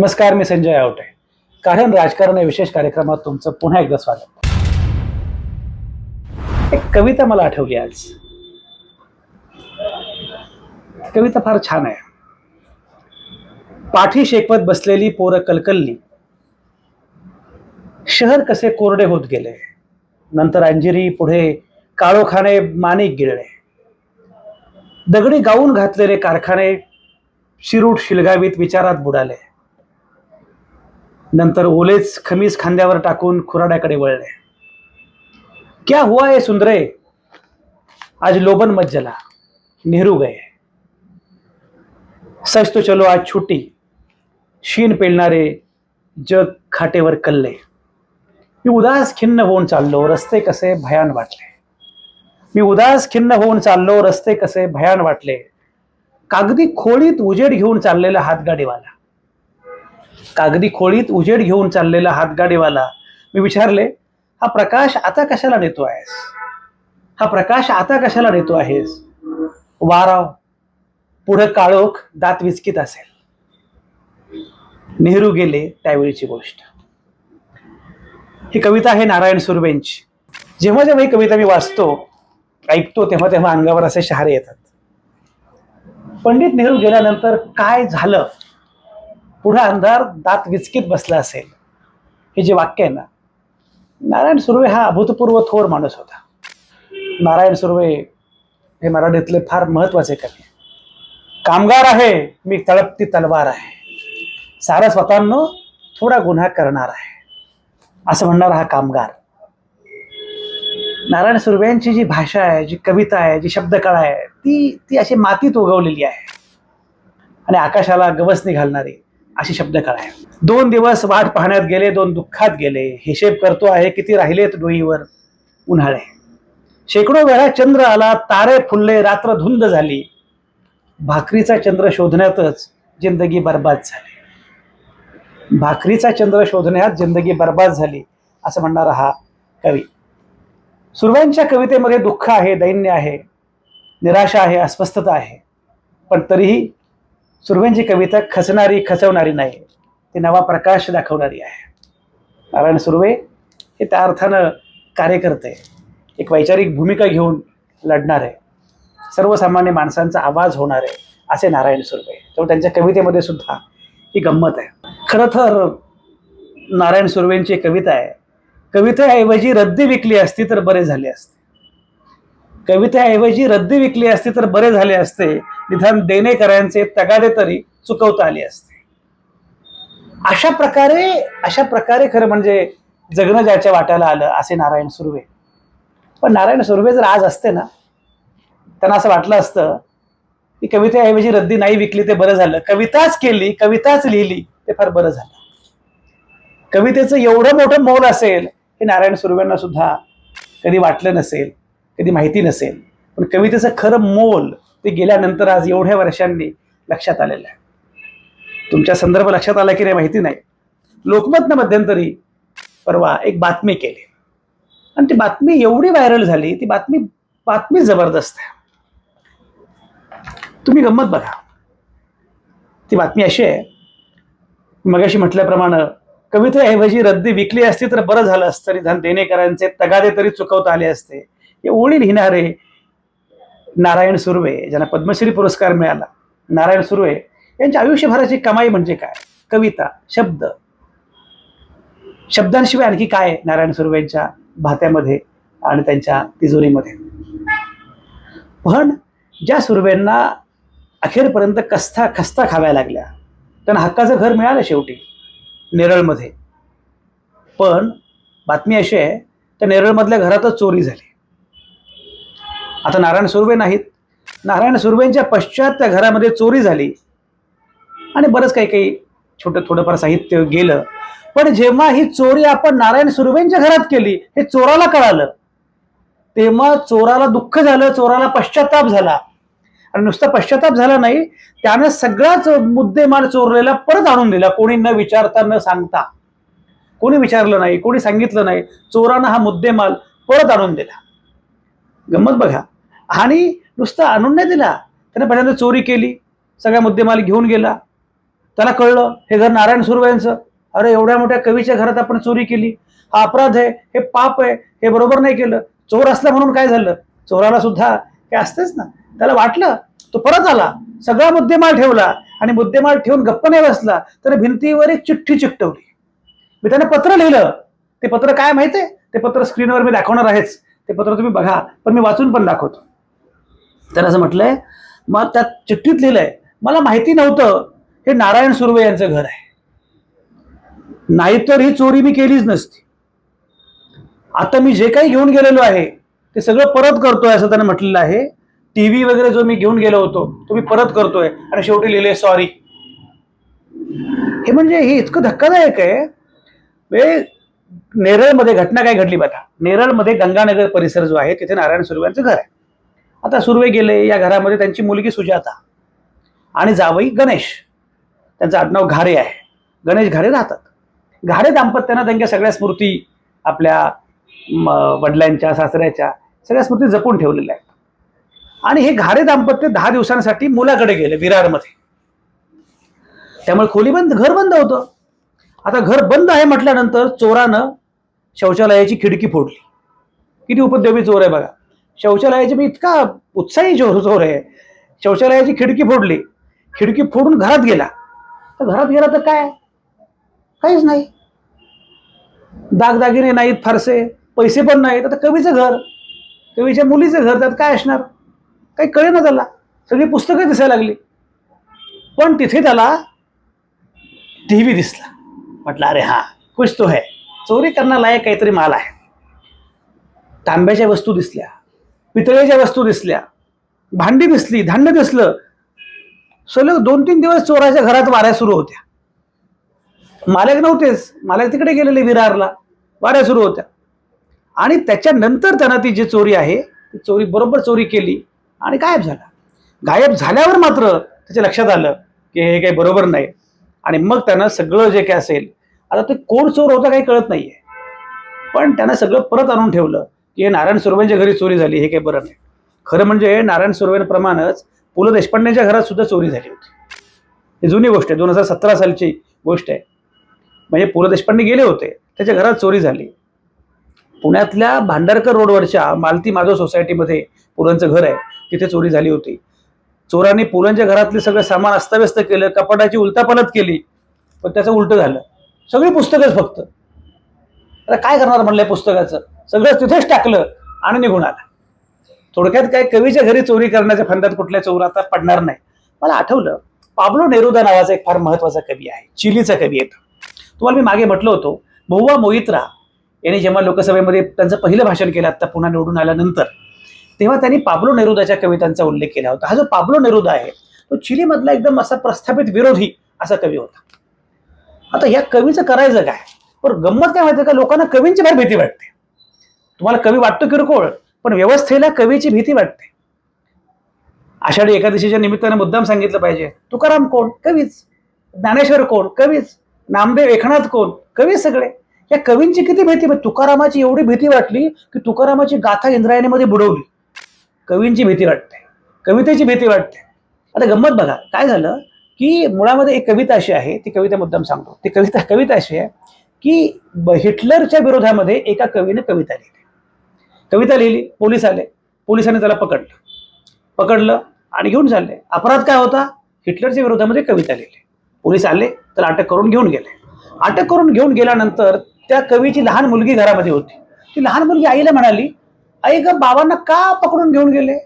नमस्कार मी संजय आवटे. कारण राजकारण या विशेष कार्यक्रमात तुमचं पुन्हा एकदा स्वागत. एक कविता मला आठवली आज. कविता फार छान आहे. पाठी शेकवत बसलेली पोरं कलकल्ली. शहर कसे कोरडे होत गेले. नंतर अंजिरी पुढे काळोखाने माणिक गिळले. दगडी गाऊन घातलेले कारखाने शिरूट शिलगावीत विचारात बुडाले. नंतर ओलेच खमीस खांद्यावर टाकून खुराड्याकडे वळले. क्या हुआ है सुंदरे? आज लोबन मत जला. नेहरू गए. सच तो चलो आज छुट्टी. शीन पेलणारे जग खाटेवर कल्ले. मी उदास खिन्न होऊन चाललो रस्ते कसे भयान वाटले. मी उदास खिन्न होऊन चाललो रस्ते कसे भयान वाटले. कागदी खोळीत उजेड घेऊन चाललेला हातगाडीवाला. कागदी खोळीत उजेड घेऊन चाललेला हातगाडीवाला मी विचारले हा प्रकाश आता कशाला नेतो आहेस? हा प्रकाश आता कशाला नेतो आहेस? वाराव पुढं काळोख दात विचकीत असेल. नेहरू गेले त्यावेळीची गोष्ट. ही कविता आहे नारायण सुर्वेंची. जेव्हा जेव्हा ही कविता मी वाचतो ऐकतो तेव्हा तेव्हा अंगावर असे शहारे येतात. पंडित नेहरू गेल्यानंतर काय झालं? पुढे अंधार दात विचकीत बसला असेल. हे जे वाक्य आहे ना नारायण सुर्वे हा अभूतपूर्व थोर माणूस होता. नारायण सुर्वे हे मराठीतले फार महत्त्वाचे कवी कामगार आहे मी तळपती तलवार आहे. सारं स्वतःनं थोडा गुन्हा करणार आहे. असं म्हणणारा हा कामगार. नारायण सुर्व्यांची जी भाषा आहे जी कविता आहे जी शब्दकळा आहे ती ती अशी मातीत उगवलेली आहे. आणि आकाशाला गवसणी घालणारी. अशी शब्दकळा आहे दोन दिवस वाट पाहण्यात गेले दोन दुःखात गेले. हिशेब करतो आहे किती राहिलेत डोईवर उन्हाळे. शेकडो वेळा चंद्र आला तारे फुलले रात्र धुंद झाली. भाकरीचा चंद्र शोधण्यातच जिंदगी बर्बाद झाली. भाकरीचा चंद्र शोधण्यात जिंदगी बर्बाद झाली असं म्हणणारा हा कवी. सुरव्यांच्या कवितेमध्ये दुःख आहे दैन्य आहे निराशा आहे अस्वस्थता आहे. पण तरीही सुरव्यांची कविता खचणारी खचवणारी नाही ती नवा प्रकाश दाखवणारी आहे. नारायण सुर्वे हे त्या अर्थानं कार्यकर्ते एक वैचारिक भूमिका घेऊन लढणार आहे सर्वसामान्य माणसांचा आवाज होणार आहे असे नारायण सुर्वे. तर त्यांच्या कवितेमध्ये सुद्धा ही गंमत आहे. खरं तर नारायण सुर्वेंची कविता आहे. कवितेऐवजी रद्दी विकली असती तर बरे झाले असते. कवितेऐवजी रद्दी विकली असती तर बरे झाले असते. निधन देणेकऱ्यांचे तगादे तरी चुकवता आले असते. अशा प्रकारे अशा प्रकारे खरं म्हणजे जगणं ज्याच्या वाट्याला आलं असे नारायण सुर्वे. पण नारायण सुर्वे जर आज असते ना त्यांना असं वाटलं असतं की कवितेऐवजी रद्दी नाही विकली ते बरं झालं. कविताच केली कविताच लिहिली ते फार बरं झालं. कवितेचं एवढं मोठं मोल असेल हे नारायण सुर्वेंना सुद्धा कधी वाटलं नसेल कधी माहिती नसेल. पण कवितेचं खरं मोल ते गेल्यानंतर आज एवढ्या वर्षांनी लक्षात आलेलं आहे. तुमच्या संदर्भ लक्षात आला की नाही माहिती नाही. लोकमतनं मध्यंतरी परवा एक बातमी केली. आणि ती बातमी एवढी व्हायरल झाली ती बातमी बातमी जबरदस्त आहे. तुम्ही गंमत बघा. ती बातमी अशी आहे. मगाशी म्हटल्याप्रमाणे कवितेऐवजी रद्दी विकली असती तर बरं झालं असतं. निधान देणेकरांचे तगादे तरी चुकवता आले असते. हे ओळी लिहिणारे नारायण सुर्वे ज्यांना पद्मश्री पुरस्कार मिळाला. नारायण सुर्वे यांच्या आयुष्यभराची कमाई म्हणजे काय? कविता शब्द. शब्दांशिवाय आणखी काय नारायण सुर्वेंच्या भात्यामध्ये आणि त्यांच्या तिजोरीमध्ये? पण ज्या सुर्वेंना अखेरपर्यंत कस्ता खस्ता खाव्या लागल्या त्यांना हक्काचं घर मिळालं शेवटी नेरळमध्ये. पण बातमी अशी आहे त्या नेरळमधल्या घरातच चोरी झाली. आता नारायण सुर्वे नाहीत. नारायण सुर्वेंच्या पश्चात त्या घरामध्ये चोरी झाली. आणि बरंच काही काही छोटं थोडंफार साहित्य गेलं. पण जेव्हा ही चोरी आपण नारायण सुर्वेंच्या घरात केली हे चोराला कळालं. तेव्हा चोराला दुःख झालं चोराला पश्चाताप झाला. आणि नुसता पश्चाताप झाला नाही त्यानं सगळाच मुद्देमाल चोरलेला परत आणून दिला. कोणी न विचारता न सांगता. कोणी विचारलं नाही कोणी सांगितलं नाही. चोरानं हा मुद्देमाल परत आणून दिला. गंमत बघा. आणि नुसतं आणून नाही दिला त्याने पहिल्यांदा चोरी केली सगळा मुद्देमाल घेऊन गेला. त्याला कळलं हे घर नारायण सुर्वे अरे एवढ्या मोठ्या कवीच्या घरात आपण चोरी केली. हा अपराध आहे हे पाप आहे हे बरोबर नाही केलं. चोर असला म्हणून काय झालं? चोराला सुद्धा हे असतेच ना. त्याला वाटलं तो परत आला. सगळा मुद्देमाल ठेवला. आणि मुद्देमाल ठेवून गप्प नाही बसला तर भिंतीवर एक चिठ्ठी चिकटवली. मी त्याने पत्र लिहिलं. ते पत्र काय माहितीये ते पत्र स्क्रीनवर मी दाखवणार आहेच. ते पत्र तुम्ही बघा पण मी वाचून पण दाखवतो. त्यानं असं म्हटलंय मग त्यात चिठ्ठीत लिहिलंय मला माहिती नव्हतं हे नारायण सुर्वे यांचं घर आहे. नाहीतर ही चोरी मी केलीच नसती. आता मी जे काही घेऊन गेलेलो आहे ते सगळं परत करतोय असं त्याने म्हटलेलं आहे. टीव्ही वगैरे जो मी घेऊन गेलो होतो तो मी परत करतोय आणि शेवटी लिहिले सॉरी. हे म्हणजे हे इतकं धक्कादायक आहे. वे नेरळमध्ये घटना काय घडली बघा. नेरळमध्ये गंगानगर परिसर जो आहे तिथे नारायण सुर्व्यांचं घर आहे. आता सुर्वे गेले या घरामध्ये त्यांची मुलगी सुजाता आणि जावई गणेश. त्यांचं आडनाव घारे आहे. गणेश घारे राहतात. घारे दाम्पत्यानं त्यांच्या सगळ्या स्मृती आपल्या वडिलांच्या सासऱ्याच्या सगळ्या स्मृती जपून ठेवलेल्या आहेत. आणि हे घारे दाम्पत्य दहा दिवसांसाठी मुलाकडे गेले विरारमध्ये. त्यामुळे खोली बंद घर बंद होतं. आता घर बंद आहे म्हटल्यानंतर चोरानं शौचालयाची खिडकी फोडली. किती उपद्रवी चोर आहे बघा. शौचालयाची मी इतका उत्साही चोर चोर आहे. शौचालयाची खिडकी फोडली. खिडकी फोडून घरात गेला. तर घरात गेला तर काय? काहीच नाही. दागदागिने नाहीत फारसे. पैसे पण नाहीत. आता कवीचं घर. कवीच्या मुलीचं घर. त्यात काय असणार? काही कळे ना त्याला. सगळी पुस्तकं दिसायला लागली. पण तिथे त्याला टी व्ही दिसला. म्हटलं अरे हा कुछ तो है. चोरी करण्यालायक काहीतरी माल आहे. तांब्याच्या वस्तू दिसल्या पितळेच्या वस्तू दिसल्या भांडी दिसली धान्य दिसलं. सलग दोन तीन दिवस चोराच्या घरात वाऱ्या सुरू होत्या. मालक नव्हतेच. मालक तिकडे गेलेले विरारला. वाऱ्या सुरू होत्या. आणि त्याच्यानंतर त्यांना ती जी चोरी आहे ती चोरी बरोबर चोरी केली आणि गायब झाला. गायब झाल्यावर मात्र त्याच्या लक्षात आलं की हे काही बरोबर नाही. आणि मग त्यांना सगळं जे काय असेल आता ते कोण चोर होता काही कळत नाहीये. पण त्यानं सगळं परत आणून ठेवलं की हे नारायण सुर्वेंच्या घरी चोरी झाली हे काही बरं नाही. खरं म्हणजे नारायण सुर्वेंप्रमाणेच पु ल देशपांडेच्या घरात सुद्धा चोरी झाली होती. ही जुनी गोष्ट आहे दोन हजार सतरा सालची गोष्ट आहे. म्हणजे पु ल देशपांडे गेले होते त्याच्या घरात चोरी झाली. पुण्यातल्या भांडारकर रोडवरच्या मालती माधव सोसायटीमध्ये पुलांचं घर आहे तिथे चोरी झाली होती. चोरांनी पोलांच्या घरातले सगळं सामान अस्ताव्यस्त केलं कपाटाची उलतापालत केली पण त्याचं उलटं झालं. सगळी पुस्तकच फक्त. आता काय करणार म्हणलं पुस्तकाचं? सगळं तिथेच टाकलं आणि निघून आलं. थोडक्यात काय कवीच्या घरी चोरी करण्याच्या फंदात कुठल्या चोर आता पडणार नाही. मला आठवलं पाब्लो नेरुदा नावाचा एक फार महत्त्वाचा कवी आहे. चिलीचा कवी आहे तुम्हाला मी मागे म्हटलं होतो बहुवा मोहित्रा यांनी जेव्हा लोकसभेमध्ये त्यांचं पहिलं भाषण केलं आता पुन्हा निवडून आल्यानंतर. तेव्हा त्यांनी पाब्लो नेरुदाच्या कवितांचा उल्लेख केला होता. हा जो पाब्लो नेरुदा आहे तो चिलीमधला एकदम असा प्रस्थापित विरोधी असा कवी होता. आता या कवीचं करायचं काय? पण गंमत काय माहिती का? लोकांना कवींची फार भीती वाटते. तुम्हाला कवी वाटतो किरकोळ पण व्यवस्थेला कवीची भीती वाटते. आषाढी एकादशीच्या निमित्ताने मुद्दाम सांगितलं पाहिजे तुकाराम कोण? कवीच. ज्ञानेश्वर कोण? कवीच. नामदेव एकनाथ कोण? कवी सगळे. या कवींची किती भीती? तुकारामाची एवढी भीती वाटली की तुकारामाची गाथा इंद्रायणीमध्ये बुडवली. कवींची भीती वाटते. कवितेची भीती वाटते. आता गंमत बघा. काय झालं की मुळामध्ये एक कविता अशी आहे ती कविता मुद्दाम सांगतो. ती कविता कविता अशी आहे की हिटलरच्या विरोधामध्ये एका कवीने कविता लिहिली. कविता लिहिली पोलीस आले. पोलिसांनी त्याला पकडलं. पकडलं आणि घेऊन चालले. अपराध काय होता? हिटलरच्या विरोधामध्ये कविता लिहिली. पोलीस आले तर अटक करून घेऊन गेले. अटक करून घेऊन गेल्यानंतर त्या कवीची लहान मुलगी घरामध्ये होती. ती लहान मुलगी आईला म्हणाली आई ग बाबांना का पकडून घेऊन गेले?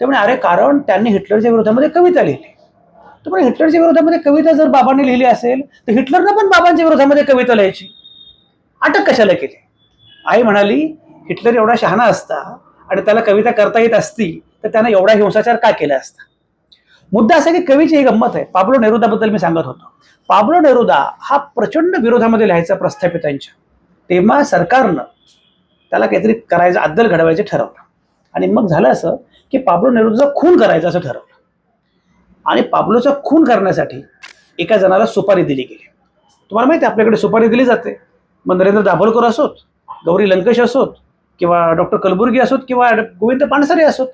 ते म्हणे अरे कारण त्यांनी हिटलरच्या विरोधामध्ये कविता लिहिली. तर म्हणे हिटलरच्या विरोधामध्ये कविता जर बाबांनी लिहिली असेल तर हिटलरनं पण बाबांच्या विरोधामध्ये कविता लिहायची. अटक कशाला केली? आई म्हणाली हिटलर एवढा शहाणा असता आणि त्याला कविता करता येत असती तर त्यानं एवढा हिंसाचार का केला असता? मुद्दा असा की कवीची ही गंमत आहे. पाब्लो नेरुदाबद्दल मी सांगत होतो. पाब्लो नेरुदा हा प्रचंड विरोधामध्ये लिहायचा प्रस्थापितांच्या. तेव्हा सरकारनं त्याला काहीतरी करायचं अद्दल घडवायचं ठरवलं. आणि मग झालं असं की पाब्लो नेहरूचा खून करायचा असं ठरवलं. आणि पाब्लोचा खून करण्यासाठी एका जणाला सुपारी दिली गेली. तुम्हाला माहिती आहे आपल्याकडे सुपारी दिली जाते. मग नरेंद्र दाभोलकर असोत गौरी लंकेश असोत किंवा डॉक्टर कलबुर्गी असोत किंवा गोविंद पानसरे असोत.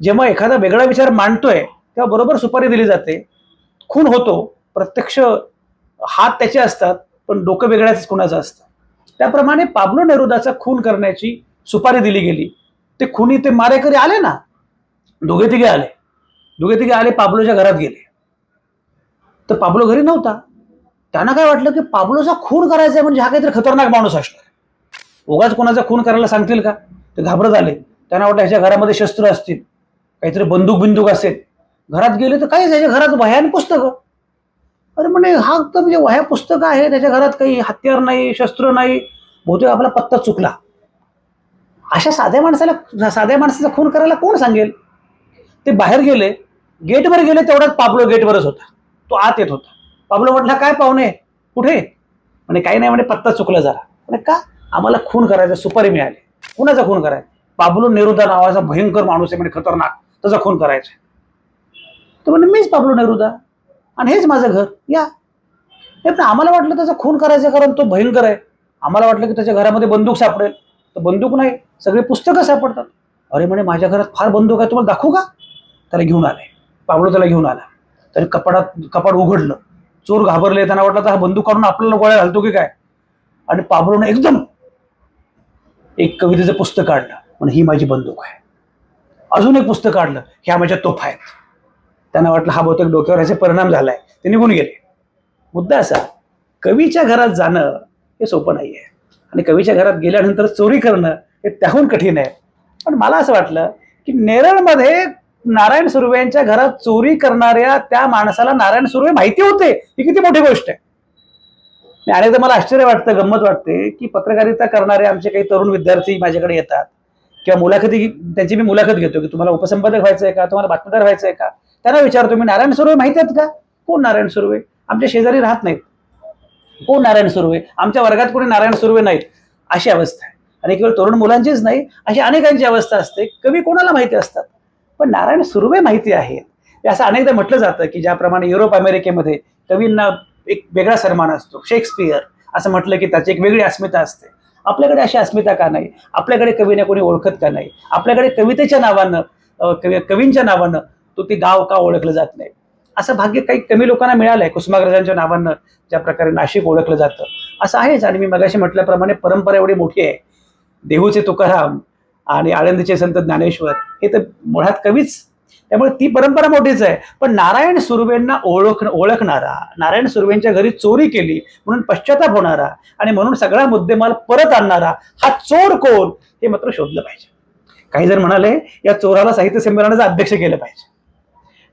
जेव्हा एखादा वेगळा विचार मांडतोय तेव्हा बरोबर सुपारी दिली जाते. खून होतो प्रत्यक्ष हात त्याचे असतात पण डोकं वेगळ्याच कुणाचं असतं. त्याप्रमाणे पाब्लो नेरुदाचा खून करण्याची सुपारी दिली गेली. ते खुनी ते मारेकरी आले ना? दोघे तिघे आले. दोघे तिघे आले पाब्लोच्या घरात गेले. तर पाब्लो घरी नव्हता. त्यांना काय वाटलं की पाब्लोचा खून करायचा म्हणजे हा काहीतरी खतरनाक माणूस असणार. उगाच कोणाचा खून करायला सांगतील का? ते घाबरत आले. त्यांना वाटलं ह्याच्या घरामध्ये शस्त्र असतील. काहीतरी बंदूक बिंदूक असेल. घरात गेले तर काय ह्याच्या घरात वह्यान पुस्तकं. अरे म्हणे हा तर म्हणजे वह्या पुस्तकं आहे त्याच्या घरात काही हत्यार नाही शस्त्र नाही बहुतेक आपला पत्ता चुकला. अशा साध्या माणसाला साध्या माणसाचा खून करायला कोण सांगेल? ते बाहेर गेले गेटवर गेले तेवढ्यात पाबलो गेटवरच होता. तो आत येत होता. पाबलो म्हटला काय पाहुणे? कुठे? म्हणे काही नाही म्हणे पत्ता चुकला जरा. म्हणे का? आम्हाला खून करायचा सुपारी मिळाली. कुणाचा खून करायचा? पाबलो नेरुदा नावाचा भयंकर माणूस आहे म्हणजे खतरनाक. त्याचा खून करायचा तो म्हणे मीच पाबलो नेरुदा. आणि हेच माझं घर. या. हे पण आम्हाला वाटलं त्याचा खून करायचं कारण तो भयंकर आहे. आम्हाला वाटलं की त्याच्या घरामध्ये बंदूक सापडेल. तर बंदूक नाही सगळे पुस्तकं सापडतात. अरे म्हणे माझ्या घरात फार बंदूक आहे तुम्हाला दाखवू का? त्याला घेऊन आले. पावलं त्याला घेऊन आला त्याने कपाडात कपाट उघडलं. चोर घाबरले त्यांना वाटलं तर हा बंदूक काढून आपल्याला गोळ्या घालतो की काय? आणि पाबलोने एकदम एक कवितेचं पुस्तक काढलं. म्हणजे ही माझी बंदूक आहे. अजून एक पुस्तक काढलं. ह्या माझ्या तोफा आहेत. त्यांना वाटलं हा बहुतेक डोक्यावर याचे परिणाम झालाय. ते निघून गेले. मुद्दा असा कवीच्या घरात जाणं हे सोपं नाही आहे आणि कवीच्या घरात गेल्यानंतर चोरी करणं हे त्याहून कठीण आहे. पण मला असं वाटलं की नेरळमध्ये नारायण सुर्वे यांच्या घरात चोरी करणाऱ्या त्या माणसाला नारायण सुर्वे माहिती होते. ही किती मोठी गोष्ट आहे. आणि तर मला आश्चर्य वाटतं गंमत वाटते की पत्रकारिता करणारे आमचे काही तरुण विद्यार्थी माझ्याकडे येतात. किंवा मुलाखती त्यांची मी मुलाखत घेतो की तुम्हाला उपसंपादक व्हायचं आहे का? तुम्हाला बातमीदार व्हायचं आहे का? त्यांना विचारतो मी नारायण सुर्वे माहिती आहेत का? कोण नारायण सुर्वे? आमच्या शेजारी राहत नाहीत. कोण नारायण सुर्वे? आमच्या वर्गात कोणी नारायण सुर्वे नाहीत. अशी अवस्था आहे. आणि केवळ तरुण मुलांचीच नाही अशी अनेकांची अवस्था असते. कवी कोणाला माहिती असतात? पण नारायण सुर्वे माहिती आहेत. असं अनेकदा म्हटलं जातं की ज्याप्रमाणे युरोप अमेरिकेमध्ये कवींना एक वेगळा सन्मान असतो. शेक्सपियर असं म्हटलं की त्याची एक वेगळी अस्मिता असते. आपल्याकडे अशी अस्मिता का नाही? आपल्याकडे कवीने कोणी ओळखत का नाही? आपल्याकडे कवितेच्या नावानं कवी कवींच्या नावानं तो ते गाव का ओळखलं जात नाही. असं भाग्य काही कमी लोकांना मिळालं आहे कुसुमाग्रजांच्या नावानं ज्या प्रकारे नाशिक ओळखलं जातं. असं आहेच. आणि मी मगाशी म्हटल्याप्रमाणे परंपरा एवढी मोठी आहे. देहूचे तुकाराम आणि आळंदीचे संत ज्ञानेश्वर हे तर मुळात कवीच. त्यामुळे ती परंपरा मोठीच आहे. पण नारायण सुर्वेंना ओळख ओळखणारा नारायण सुर्वेंच्या घरी चोरी केली म्हणून पश्चाताप होणारा आणि म्हणून सगळा मुद्देमाल परत आणणारा हा चोर कोण हे मात्र शोधलं पाहिजे. काही जण म्हणाले या चोराला साहित्य संमेलनाचं अध्यक्ष केलं पाहिजे.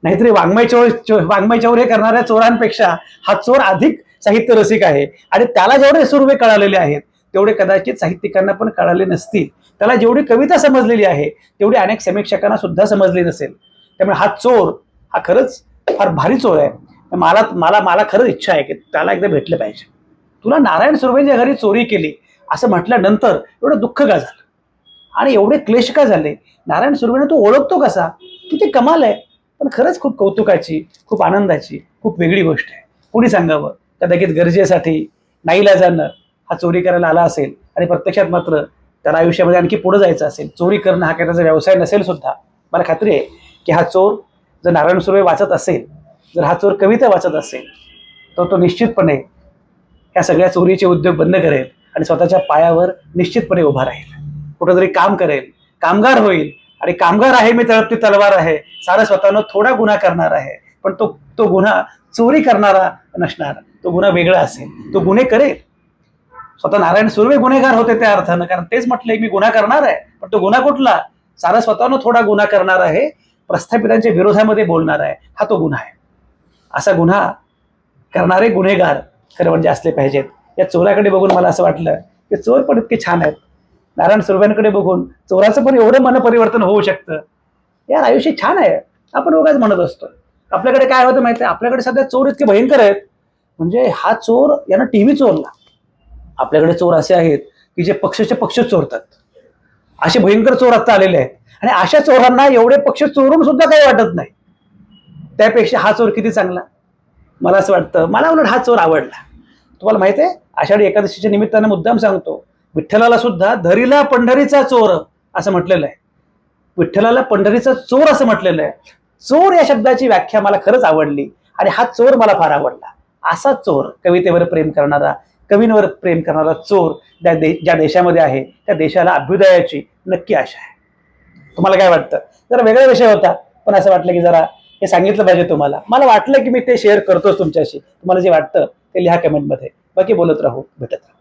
नाहीतरी वाङ्मय चोर चो- वाङ्मय चोर हे करणाऱ्या चोरांपेक्षा हा चोर अधिक साहित्य रसिक आहे. आणि त्याला जेवढे सुरवे कळालेले आहेत तेवढे कदाचित साहित्यिकांना पण कळाले नसतील. त्याला जेवढी कविता समजलेली आहे तेवढी अनेक समीक्षकांना सुद्धा समजली नसेल. त्यामुळे हा चोर हा खरंच फार भारी चोर आहे. मला मला मला खरंच इच्छा आहे की त्याला एकदा भेटलं पाहिजे. तुला नारायण सुर्वेंच्या घरी चोरी केली असं म्हटल्यानंतर एवढं दुःख का झालं? आणि एवढे क्लेश का झाले? नारायण सुर्वेने तो ओळखतो कसा? किती कमाल आहे. पण खरंच खूप कौतुकाची खूप आनंदाची खूप वेगळी गोष्ट आहे. कुणी सांगावं? कदाचित गरजेसाठी नाईला जाणं हा चोरी करायला आला असेल आणि प्रत्यक्षात मात्र त्याला आयुष्यामध्ये आणखी पुढे जायचं असेल. चोरी करणं हा काही त्याचा व्यवसाय नसेल सुद्धा. मला खात्री आहे की हा चोर जर नारायण सुर्वे वाचत असेल जर हा चोर कविता वाचत असेल तर तो निश्चितपणे ह्या सगळ्या चोरीचे उद्योग बंद करेल आणि स्वतःच्या पायावर निश्चितपणे उभा राहील. कुठंतरी काम करेल. कामगार होईल. आणि कामगार आहे मी तळपती तलवार आहे. सारा स्वतःनं थोडा गुन्हा करणार आहे. पण तो तो गुन्हा चोरी करणारा नसणार. तो गुन्हा वेगळा असेल. तो गुन्हे करेल. स्वतः नारायण सुर्वे गुन्हेगार होते त्या अर्थानं. कारण तेच म्हटलंय मी गुन्हा करणार आहे. पण तो गुन्हा कुठला? सारा स्वतःनं थोडा गुन्हा करणार आहे. प्रस्थापितांच्या विरोधामध्ये बोलणार आहे. हा तो गुन्हा आहे. असा गुन्हा करणारे गुन्हेगार खरं म्हणजे असले पाहिजेत. या चोराकडे बघून मला असं वाटलं की चोर पण इतके छान आहेत. नारायण सुरभ्यांकडे बघून चोराचं पण एवढं मन परिवर्तन होऊ शकतं. यार आयुष्य छान आहे. आपण उगाच म्हणत असतो. आपल्याकडे काय होतं माहिती आहे आपल्याकडे सध्या चोर इतके भयंकर आहेत. म्हणजे हा चोर यानं टीव्ही चोरला. आपल्याकडे चोर असे आहेत की जे पक्षाचे पक्ष चोरतात. असे भयंकर चोर आता आलेले आहेत. आणि अशा चोरांना एवढे पक्ष चोरून सुद्धा काही वाटत नाही. त्यापेक्षा हा चोर किती चांगला? मला असं वाटतं. मला उलट हा चोर आवडला. तुम्हाला माहिती आहे आषाढी एकादशीच्या निमित्तानं मुद्दाम सांगतो. विठ्ठलाला सुद्धा धरीला पंढरीचा चोर असं म्हटलेलं आहे. विठ्ठलाला पंढरीचा चोर असं म्हटलेलं आहे. चोर या शब्दाची व्याख्या मला खरंच आवडली आणि हा चोर मला फार आवडला. असा चोर कवितेवर प्रेम करणारा कवींवर प्रेम करणारा चोर ज्या दे ज्या देशामध्ये आहे त्या देशाला अभ्युदयाची नक्की आशा आहे. तुम्हाला काय वाटतं? जरा वेगळा विषय होता पण असं वाटलं की जरा हे सांगितलं पाहिजे तुम्हाला. मला वाटलं की मी ते शेअर करतोच तुमच्याशी. तुम्हाला जे वाटतं ते लिहा कमेंटमध्ये बाकी बोलत राहू. भेटत राहू.